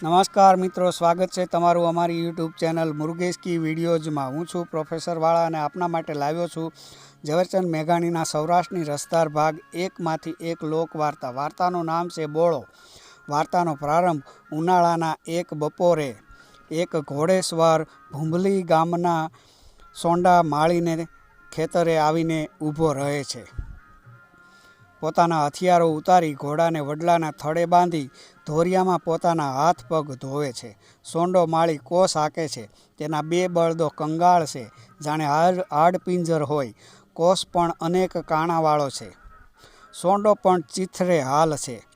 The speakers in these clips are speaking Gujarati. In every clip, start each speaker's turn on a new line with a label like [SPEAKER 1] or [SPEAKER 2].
[SPEAKER 1] નમસ્કાર મિત્રો, સ્વાગત છે તમારું અમારી યુટ્યુબ ચેનલ મુરુગેશ કી વિડીયોઝમાં. હું છું પ્રોફેસર વાળા અને આપના માટે લાવ્યો છું ઝવેરચંદ મેઘાણીના સૌરાષ્ટ્રની રસદાર ભાગ એકમાંથી એક લોક વાર્તા વાર્તાનું નામ છે બોળો. વાર્તાનો પ્રારંભ, ઉનાળાના એક બપોરે એક ઘોડેશ્વર ભૂંભલી ગામના સોંડા માળીને ખેતરે આવીને ઊભો રહે છે. પોતાના હથિયારો ઉતારી ઘોડાને વડલાના થડે બાંધી ધોરિયામાં પોતાના હાથ પગ ધોવે છે. સોંડો માળી કોસ હાકે છે. તેના બે બળદો કંગાળ છે, જાણે હાડ હાડપિંજર હોય. કોસ પણ અનેક કાણાવાળો છે. સોંડો પણ ચીથરે હાલ છે.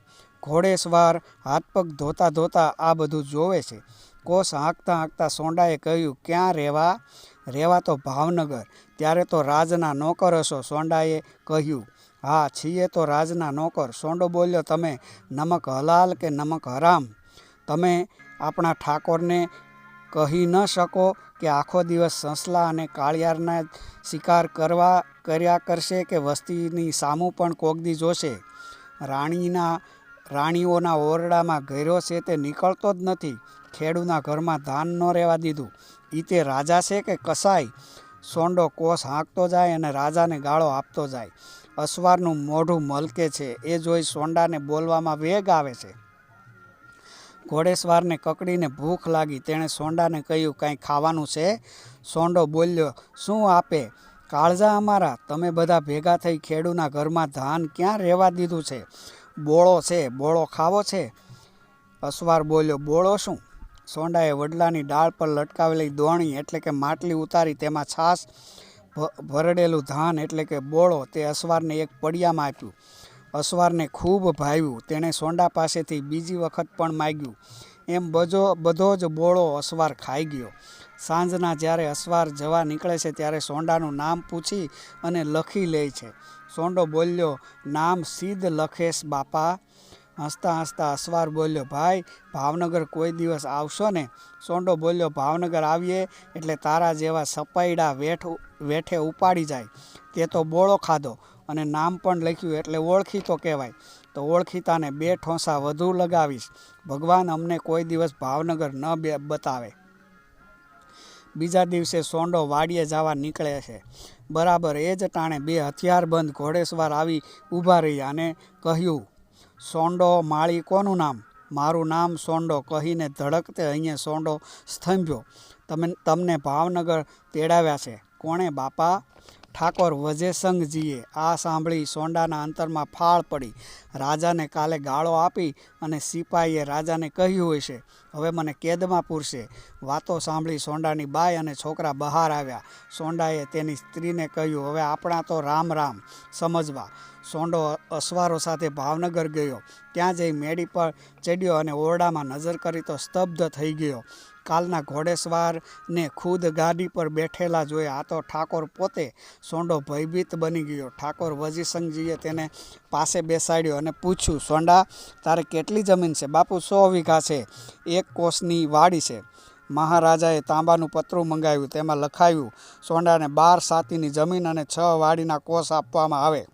[SPEAKER 1] ઘોડેસવાર હાથ પગ ધોતા ધોતા આ બધું જોવે છે. કોસ હાંકતા હાંકતા સોંડાએ કહ્યું, ક્યાં રહેવા? રહેવા તો ભાવનગર. ત્યારે તો રાજના નોકર હશો. સોંડાએ કહ્યું હા, છીએ તો રાજના નોકર. સોંડો બોલ્યો, તમે નમક હલાલ કે નમક હરામ? તમે આપણા ઠાકોરને કહી ન શકો કે આખો દિવસ સસલા અને કાળિયારના શિકાર કરવા, કર્યા કરશે કે વસ્તીની સામું પણ કોગદી જોશે? રાણીના, રાણીઓના ઓરડામાં ગયરો છે તે નીકળતો જ નથી. ખેડૂના ઘરમાં ધાન ન રહેવા દીધું. ઈ તે રાજા છે કે કસાય સોંડો કોસ હાંકતો જાય અને રાજાને ગાળો આપતો જાય. અસવારનું મોઢું મલકે છે. એ જોઈ સોંડાને બોલવામાં વેગ આવે છે. ઘોડેસવારને કકડીને ભૂખ લાગી. તેણે સોંડાને કહ્યું, કાંઈ ખાવાનું છે? સોંડો બોલ્યો, શું આપે? કાળજા અમારા. તમે બધા ભેગા થઈ ખેડૂના ઘરમાં ધાન ક્યાં રહેવા દીધું છે? બોળો છે, બોળો ખાવો છે? અસવાર બોલ્યો, બોળો શું? સોંડાએ વડલાની ડાળ પર લટકાવેલી દોણી, એટલે કે માટલી ઉતારી, તેમાં છાશ ભરડેલું ધાન એટલે કે બોળો તે અસવારને એક પડિયામાં આપ્યું. અસવારને ખૂબ ભાવ્યું. તેણે સોંડા પાસેથી બીજી વખત પણ માગ્યું. એમ બજો, બધો જ બોળો અસવાર ખાઈ ગયો. સાંજના જ્યારે અસવાર જવા નીકળે છે ત્યારે સોંડાનું નામ પૂછી અને લખી લે છે. સોંડો બોલ્યો, નામ સિદ્ધ લખેશ બાપા હસતા હસતા અસવાર બોલ્યો, ભાઈ, ભાવનગર કોઈ દિવસ આવશો ને? સોંડો બોલ્યો, ભાવનગર આવીએ એટલે તારા જેવા સપાઈડા વેઠ, વેઠે ઉપાડી જાય. તે તો બોળો ખાધો અને નામ પણ લખ્યું એટલે ઓળખીતો કહેવાય. તો ઓળખીતાને બે ઠોસા વધુ લગાવીશ. ભગવાન અમને કોઈ દિવસ ભાવનગર ન બે, બતાવે. બીજા દિવસે સોંડો વાડીએ જવા નીકળે છે. બરાબર એ જ ટાણે બે હથિયારબંધ ઘોડેસવાર આવી ઊભા રહ્યા અને કહ્યું સોંડો માળી કોનું નામ? મારું નામ સોંડો કહીને ધડકતે અહીંયા સોંડો સ્તંભ્યો તમે, તમને ભાવનગર તેડાવ્યા છે. કોણે બાપા? ઠાકોર વજેસંગજીએ આ સાંભળી સોંડાના અંતરમાં ફાળ પડી. રાજાને કાલે ગાળો આપી અને સિપાહીએ રાજાને કહ્યું હશે, હવે મને કેદમાં પૂરશે. વાતો સાંભળી સોંડાની બાઈ અને છોકરા બહાર આવ્યા. સોંડાએ તેની સ્ત્રીને કહ્યું, હવે આપણા તો રામ રામ, સમજવા. સોંડો અસવારો સાથે ભાવનગર ગયો. ત્યાં જઈ મેડી પર ચડ્યો અને ઓરડામાં નજર કરી તો સ્તબ્ધ થઈ ગયો. કાલના ઘોડેસવારને ખુદ ગાડી પર બેઠેલા જોયા. આ તો ઠાકોર પોતે સોંડો ભયભીત બની ગયો. ઠાકોર વજીસંગજીએ તેને પાસે બેસાડ્યો અને પૂછ્યું, સોંડા, તારે કેટલી જમીન છે? બાપુ, સો વીઘા છે. એક કોષની વાડી છે. મહારાજાએ તાંબાનું પતરું મંગાવ્યું, તેમાં લખાયું, સોંડાને બાર સાતીની જમીન અને છ વાડીના કોષ આપવામાં આવે.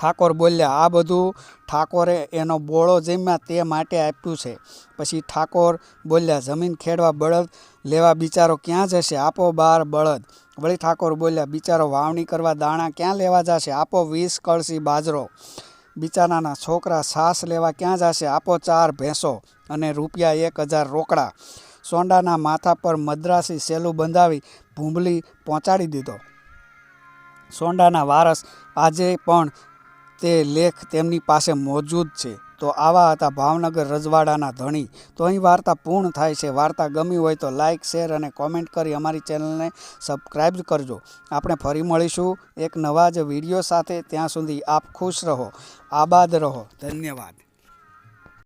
[SPEAKER 1] ઠાકોર બોલ્યા, આ બધું ઠાકોરે એનો બોળો જમ્યા તે માટે આપ્યું છે. પછી ઠાકોર બોલ્યા, જમીન ખેડવા બળદ લેવા બિચારો ક્યાં જશે? આપો બાર બળદ. વળી ઠાકોર બોલ્યા, બિચારો વાવણી કરવા દાણા ક્યાં લેવા જશે? આપો વીસ કળસી બાજરો. બિચારાના છોકરા સાસ લેવા ક્યાં જશે? આપો ચાર ભેંસો અને રૂપિયા એક હજાર રોકડા. સોંડાના માથા પર મદ્રાસી સેલું બંધાવી ભૂંભલી પહોંચાડી દીધો. સોંડાના વારસ આજે પણ તે લેખ તેમની પાસે મોજૂદ છે. તો આવા હતા ભાવનગર રજવાડાના ધણી. તો અહીં વાર્તા પૂર્ણ થાય છે. વાર્તા ગમી હોય તો લાઇક શેર અને કોમેન્ટ કરી અમારી ચેનલને સબસ્ક્રાઈબ કરજો. આપણે ફરી મળીશું એક નવા જ વીડિયો સાથે. ત્યાં સુધી આપ ખુશ રહો. આબાદ રહો. ધન્યવાદ.